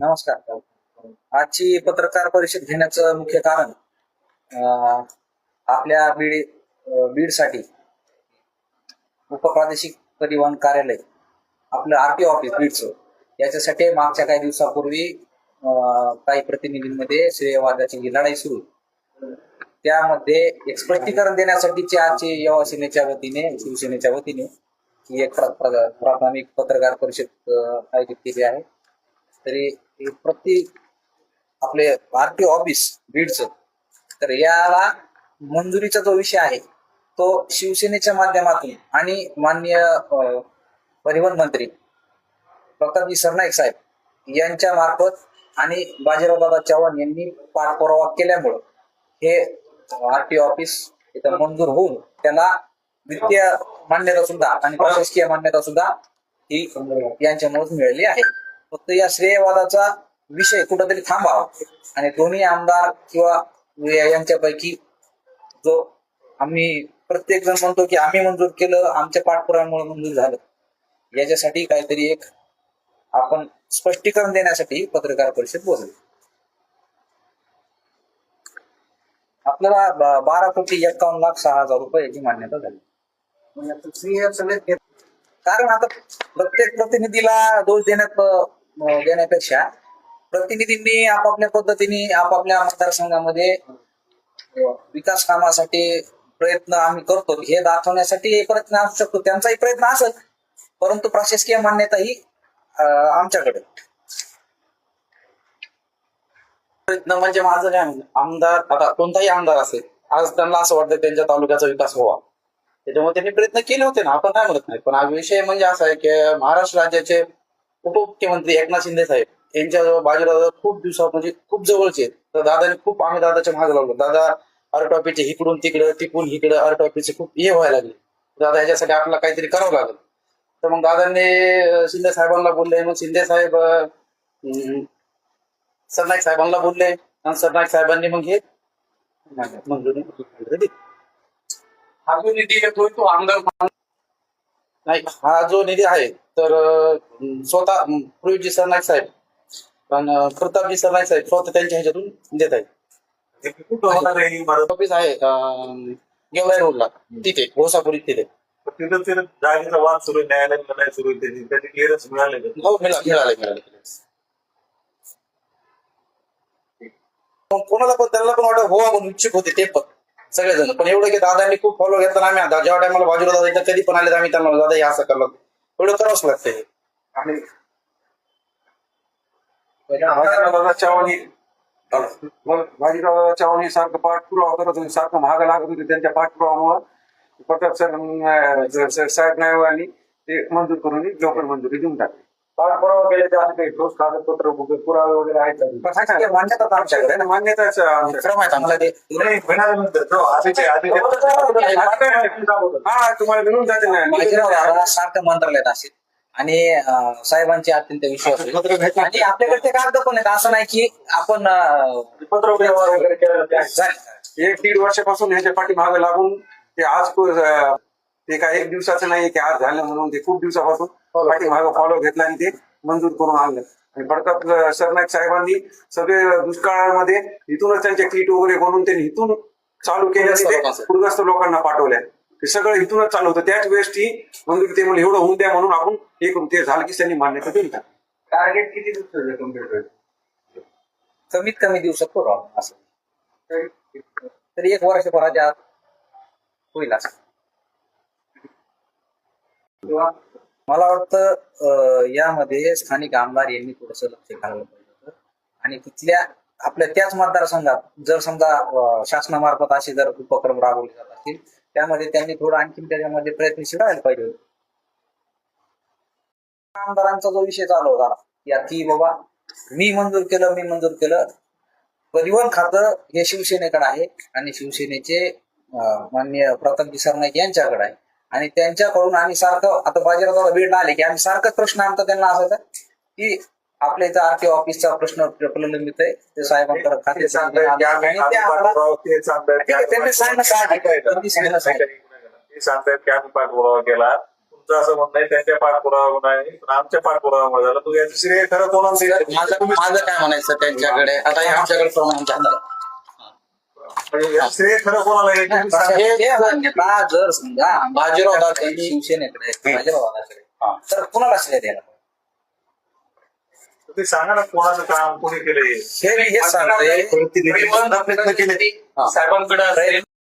नमस्कार. आजची पत्रकार परिषद घेण्याचं मुख्य कारण आपल्या बीड बीडसाठी उपप्रादेशिक परिवहन कार्यालय आपलं आरटीओ ऑफिस बीडचं याच्यासाठी मागच्या काही दिवसापूर्वी काही प्रतिनिधींमध्ये श्रेयवादाची लढाई सुरू. त्यामध्ये एक स्पष्टीकरण देण्यासाठीची आजची युवा सेनेच्या वतीने शिवसेनेच्या वतीने ही एक प्राथमिक पत्रकार परिषद आयोजित केली आहे. तरी हे प्रति आपले आरटीओ ऑफिस बीडचं तर याला मंजुरीचा जो विषय आहे तो शिवसेनेच्या माध्यमातून आणि माननीय परिवहन मंत्री प्रतापजी सरनाईक साहेब यांच्या मार्फत आणि बाजीरावदादा चव्हाण यांनी पाठपुरावा केल्यामुळं हे आरटीओ ऑफिस इथं मंजूर होऊन त्याला वित्तीय मान्यता सुद्धा आणि प्रशासकीय मान्यता सुद्धा ही यांच्यामुळे मिळाली आहे. फक्त या श्रेयवादाचा विषय कुठंतरी थांबावा. आणि दोन्ही आमदार किंवा यांच्यापैकी जो आम्ही प्रत्येक जण म्हणतो की आम्ही मंजूर केलं आमच्या पाठपुराव्यामुळे मंजूर झालं. याच्यासाठी काहीतरी एक आपण स्पष्टीकरण देण्यासाठी पत्रकार परिषद बोलली आपल्याला बारा कोटी एक्कावन्न लाख सहा हजार रुपये याची मान्यता झाली. म्हणजे कारण आता प्रत्येक प्रतिनिधीला दोष देण्यात देण्यापेक्षा प्रतिनिधींनी आपापल्या पद्धतीने आपापल्या मतदारसंघामध्ये विकास कामासाठी प्रयत्न आम्ही करतो. हे दाखवण्यासाठी प्रयत्न असू शकतो. त्यांचाही प्रयत्न असेल परंतु प्रशासकीय मान्यता ही आमच्याकडे. प्रयत्न म्हणजे माझं काय आमदार आता कोणताही आमदार असेल आज त्यांना असं वाटतं त्यांच्या तालुक्याचा विकास व्हावा. त्याच्यामुळे त्यांनी प्रयत्न केले होते ना आपण काय म्हणत नाही. पण हा विषय म्हणजे असा आहे की महाराष्ट्र राज्याचे उपमुख्यमंत्री एकनाथ शिंदे साहेब यांच्या बाजूला खूप दिवसा म्हणजे खूप जवळचे तर दादाने खूप आम्ही दादाच्या मागे लागलो दादा आरटॉपीचे इकडून तिकडं तिकडून इकडं आरटॉपीचे खूप हे व्हायला लागले दादा ह्याच्यासाठी आपल्याला काहीतरी करावं लागेल तर मग दादांनी शिंदे साहेबांना बोलले मग शिंदे साहेब सरनाईक साहेबांना बोलले आणि सरनाईक साहेबांनी मग हे मंजुरी हा जो निधी येतोय तो आमदार नाही हा जो निधी आहे तर अं, स्वतः अं, पूर्वीजी सरनाईक साहेब आणि अं, प्रतापजी सरनाईक साहेब स्वतः त्यांच्या ह्याच्यातून देत आहेत. कुठं होणार आहे ही? ऑफिस आहे अं, गेवराई रोडला तिथे भोसापुरी तिथे. तिथं ते जागेचा वाद सुरू आहे न्यायालयात लढाई सुरू आहे त्याची त्याची क्लिअरन्स मिळाले हो मिळाले मिळाले मिळाले. मग कोणाला पण त्यांना पण वाटत व्हावं म्हणून इच्छुक होते ते पण. सगळेजण. पण एवढं की दादांनी खूप फॉलो घेतला ना आम्ही. आता जेव्हा टायमाला बाजूला दादा इथं कधी पण आले तर आम्ही त्यांना दादा हे असं करलं. एवढं करावंच लागतं आणि बाजीराव चव्हाण बाजीराव चव्हाण सारखं पाठपुरावा करत होते. सारखं महाग लागत होते त्यांच्या पाठपुरावामुळे. प्रताप सर अं, सर- साहेब नायवानी ते मंजूर करून लवकर मंजुरी देऊन टाकली. पाठपुरावा केल्याचे असे काही ठोस कागदपत्र पुरावे वगैरे आहेत का? प्रशासकीय मान्यता तर आमच्याकडे आहे ना. मान्यताच. क्रम आहेत आम्हाला ते हा तुम्हाला मिळून जाते ना दादा सारखं मंत्रालयात असेल आणि अं, साहेबांचे अत्यंत विश्वास आहे. आणि आपल्याकडे ते कागद पण आहेत असं नाही की आपण अं, पत्र व्यवहार वगैरे केलेला ते. एक दीड वर्षापासून ह्याच्या पाठीमागे लागून ते आज अं, ते काय एक दिवसाचं नाही की आज झालं म्हणून ते खूप दिवसापासून पाठीमागे फॉलो घेतला आणि ते मंजूर करून आणलं आणि अं, सरनाईक साहेबांनी सगळे दुष्काळामध्ये इथूनच त्यांच्या किट वगैरे बनवून त्यांनी इथून चालू केले पूरग्रस्त लोकांना पाठवल्या ते सगळं इथूनच चालू होतं. त्याच वेळेस ती मंजूर ते म्हणजे एवढं होऊन द्या म्हणून आपण हे करून ते झालं की त्यांनी मान्यता दिली टार्गेट किती कंप्लीट होईल? कमीत कमी दिवसात करू आपण असं. तरी? एक वर्षभराच्या आत होईल असं. मला वाटतं यामध्ये स्थानिक आमदार यांनी थोडस लक्ष घालायला पाहिजे आणि तिथल्या आपल्या त्याच मतदारसंघात जर समजा शासनामार्फत असे जर उपक्रम राबवले जात असतील त्यामध्ये त्यांनी थोडं आणखी त्याच्यामध्ये प्रयत्नशील राहायला पाहिजे आमदारांचा जो विषय चालू होता या की बाबा मी मंजूर केलं मी मंजूर केलं. परिवहन खातं हे शिवसेनेकडे आहे आणि शिवसेनेचे माननीय प्रतापजी सरनाईक यांच्याकडे आहे. आणि त्यांच्याकडून आम्ही सारखं आता बाजारात भेटला आले की आम्ही सारखंच प्रश्न आमचा त्यांना असायचा की आपल्या इथं आरटीओ ऑफिसचा प्रश्न प्रलंबित आहे. ते साहेबांकडे खाते त्यांनी सांगतायत की आम्ही पाठपुरावा केला तुमचं असं म्हणणं आहे त्यांच्या पाठपुरावा नाही पण आमच्या पाठपुरावा झाला तू याचं श्रेय खरं कोणाला? माझं माझं काय म्हणायचं त्यांच्याकडे? आता हे आमच्याकडे प्रमाण झालं. श्रेय खरं कोणाला आहे? तुम्ही सांगा. आता जर समजा बाजीराव दादा शिवसेनेकडे हा. तर कुणाला श्रेय द्यायला तुम्ही सांगा ना कोणाचं काम कोणी केलंय? हे सांगतोय. प्रयत्न केले. साहेबांकडे